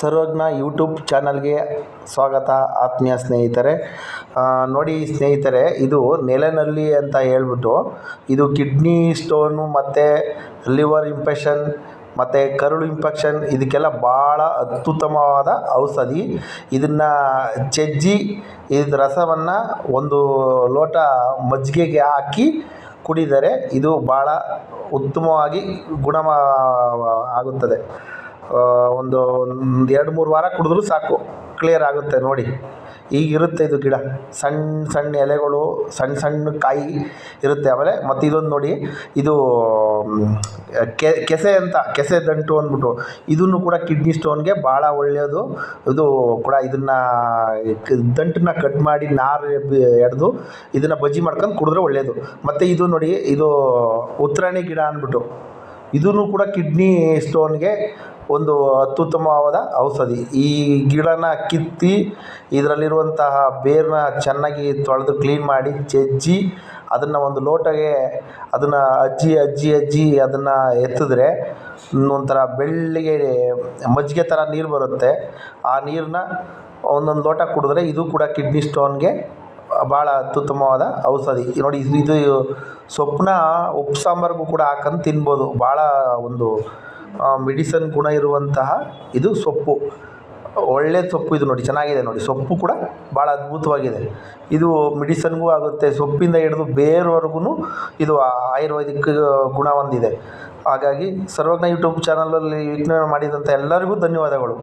ಸರ್ವಜ್ಞ YouTube ಚಾನಲ್ಗೆ ಸ್ವಾಗತ, ಆತ್ಮೀಯ ಸ್ನೇಹಿತರೆ. ನೋಡಿ ಸ್ನೇಹಿತರೆ, ಇದು ನೆಲೆನಲ್ಲಿ ಅಂತ ಹೇಳ್ಬಿಟ್ಟು, ಇದು ಕಿಡ್ನಿ ಸ್ಟೋನು ಮತ್ತು ಲಿವರ್ ಇಂಪೆಷನ್ ಮತ್ತು ಕರುಳು ಇಂಪೆಕ್ಷನ್ ಇದಕ್ಕೆಲ್ಲ ಭಾಳ ಅತ್ಯುತ್ತಮವಾದ ಔಷಧಿ. ಇದನ್ನು ಜಜ್ಜಿ ಇದ್ರ ರಸವನ್ನು ಒಂದು ಲೋಟ ಮಜ್ಜಿಗೆಗೆ ಹಾಕಿ ಕುಡಿದರೆ ಇದು ಭಾಳ ಉತ್ತಮವಾಗಿ ಗುಣ ಆಗುತ್ತದೆ. ಒಂದು ಒಂದು ಎರಡು ಮೂರು ವಾರ ಕುಡಿದ್ರೂ ಸಾಕು. ಕ್ಲಿಯರ್ ಆಗುತ್ತೆ ನೋಡಿ. ಹೀಗಿರುತ್ತೆ ಇದು ಗಿಡ. ಸಣ್ಣ ಸಣ್ಣ ಎಲೆಗಳು ಸಣ್ಣ ಸಣ್ಣ ಕಾಯಿ ಇರುತ್ತೆ ಆಮೇಲೆ ಮತ್ತು ಇದೊಂದು ನೋಡಿ, ಇದು ಕೆಸೆ ಅಂತ, ಕೆಸೆ ದಂಟು ಅಂದ್ಬಿಟ್ಟು. ಇದನ್ನು ಕೂಡ ಕಿಡ್ನಿ ಸ್ಟೋನ್ಗೆ ಭಾಳ ಒಳ್ಳೆಯದು. ಇದು ಕೂಡ ಇದನ್ನು, ದಂಟನ್ನ ಕಟ್ ಮಾಡಿ ನಾರು ಎಡ್ದು ಇದನ್ನು ಬಜ್ಜಿ ಮಾಡ್ಕೊಂಡು ಕುಡಿದ್ರೆ ಒಳ್ಳೆಯದು ಮತ್ತು ಇದು ನೋಡಿ, ಇದು ಉತ್ತರಾಣಿ ಗಿಡ ಅಂದ್ಬಿಟ್ಟು. ಇದೂ ಕೂಡ ಕಿಡ್ನಿ ಸ್ಟೋನ್ಗೆ ಒಂದು ಅತ್ಯುತ್ತಮವಾದ ಔಷಧಿ. ಈ ಗಿಡನ ಕಿತ್ತಿ ಇದರಲ್ಲಿರುವಂತಹ ಬೇರನ್ನ ಚೆನ್ನಾಗಿ ತೊಳೆದು ಕ್ಲೀನ್ ಮಾಡಿ ಜಜ್ಜಿ ಅದನ್ನು ಒಂದು ಲೋಟಗೆ ಅದನ್ನು ಅಜ್ಜಿ ಅಜ್ಜಿ ಅಜ್ಜಿ ಅದನ್ನು ಎತ್ತಿದ್ರೆ ಒಂಥರ ಬೆಳ್ಳಿಗೆ ಮಜ್ಜಿಗೆ ಥರ ನೀರು ಬರುತ್ತೆ. ಆ ನೀರನ್ನ ಒಂದೊಂದು ಲೋಟ ಕುಡಿದ್ರೆ ಇದು ಕೂಡ ಕಿಡ್ನಿ ಸ್ಟೋನ್ಗೆ ಭಾಳ ಅತ್ಯುತ್ತಮವಾದ ಔಷಧಿ. ನೋಡಿ, ಇದು ಸೊಪ್ಪನ್ನ ಉಪ್ಪು ಸಾಂಬಾರಿಗೂ ಕೂಡ ಹಾಕೊಂಡು ತಿನ್ಬೋದು. ಭಾಳ ಒಂದು ಮೆಡಿಸನ್ ಗುಣ ಇರುವಂತಹ ಇದು ಸೊಪ್ಪು. ಒಳ್ಳೆಯ ಸೊಪ್ಪು ಇದು ನೋಡಿ, ಚೆನ್ನಾಗಿದೆ ನೋಡಿ. ಸೊಪ್ಪು ಕೂಡ ಭಾಳ ಅದ್ಭುತವಾಗಿದೆ. ಇದು ಮೆಡಿಸನ್ಗೂ ಆಗುತ್ತೆ. ಸೊಪ್ಪಿಂದ ಹಿಡಿದು ಬೇರೆವರೆಗೂ ಇದು ಆಯುರ್ವೇದಿಕ್ ಗುಣ ಹೊಂದಿದೆ. ಹಾಗಾಗಿ ಸರ್ವಜ್ಞ ಯೂಟ್ಯೂಬ್ ಚಾನಲಲ್ಲಿ ವೀಕ್ಷಣೆ ಮಾಡಿದಂಥ ಎಲ್ಲರಿಗೂ ಧನ್ಯವಾದಗಳು.